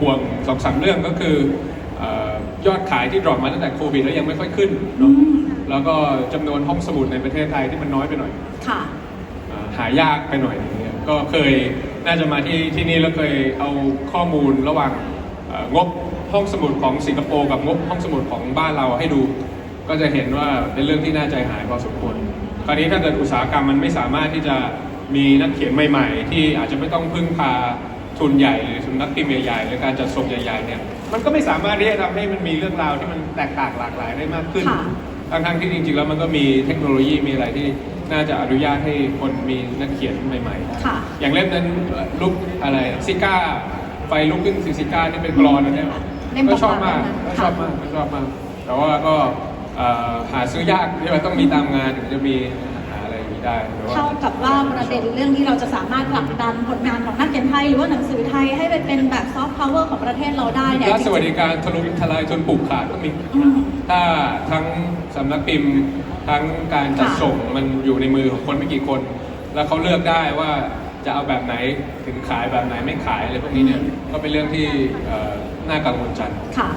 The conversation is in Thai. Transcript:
ห่วงสองสามเรื่องก็คือเอ่อยอดขายที่ดรอปมาตั้งแต่โควิดแล้วยังไม่ค่อยขึ้นอืเนาะมแล้วก็จำนวนห้องสมุดในประเทศไทยที่มันน้อยไปหน่อย ค่ะ อ่าหายากไปหน่อยอย่างเงี้ยก็เคยน่าจะมาที่ที่นี่แล้วเคยเอาข้อมูลระหว่างเอ่องบห้องสมุดของสิงคโปร์กับงบห้องสมุดของบ้านเราให้ดู ก็จะเห็นว่าเป็นเรื่องที่น่าใจหายพอสมควรคราวนี้ถ้าเกิดอุตสาหกรรมมันไม่สามารถที่จะมีนักเขียนใหม่ ๆ ที่อาจจะไม่ต้องพึ่งพา ทุนใหญ่หรือทุนนักพิมพ์ใหญ่ๆหรือการจัดส่งใหญ่ๆเนี่ยมันก็ไม่สามารถที่จะทำให้มันมีเรื่องราวที่มันแตกต่างหลากหลายได้มากขึ้นค่ะ ทั้งๆที่จริงๆแล้วมันก็มีเทคโนโลยีมีอะไรที่น่าจะอนุญาตให้คนมีนักเขียนใหม่ๆได้ค่ะ อย่างเล่มนั้นลุกอะไรซิก้าไฟลุกขึ้นซิซิก้าที่เป็นกรอนนะเนี่ยเล่มก็ชอบมากประมาณนั้นก็ชอบมากก็ชอบมาก แต่ว่าก็เอ่อหาซื้อยากที่ว่าต้องมีตามงานถึงจะมีห นี้ได้หรือว่า เท่ากับว่าประเด็นเรื่องที่เราจะสามารถผลักดันผลงานของนักเขียนไทย หรือว่าหนังสือไทยให้ไปเป็นแบบซอฟต์พาวเวอร์ของประเทศเราได้เนี่ยรัฐสวัสดิการทะลุทลายทุนปลูกขาดก็มี อืมถ้าทั้งสำนักพิมพ์ทั้งการจัดค่ะส่งมันอยู่ในมือของคนไม่กี่คน แล้วเขาเลือกได้ว่าจะเอาแบบไหนถึงขายแบบไหนไม่ขายอะไรพวกนี้เนี่ย ก็เป็นเรื่องที่เอ่อน่ากังวลใจ ค่ะ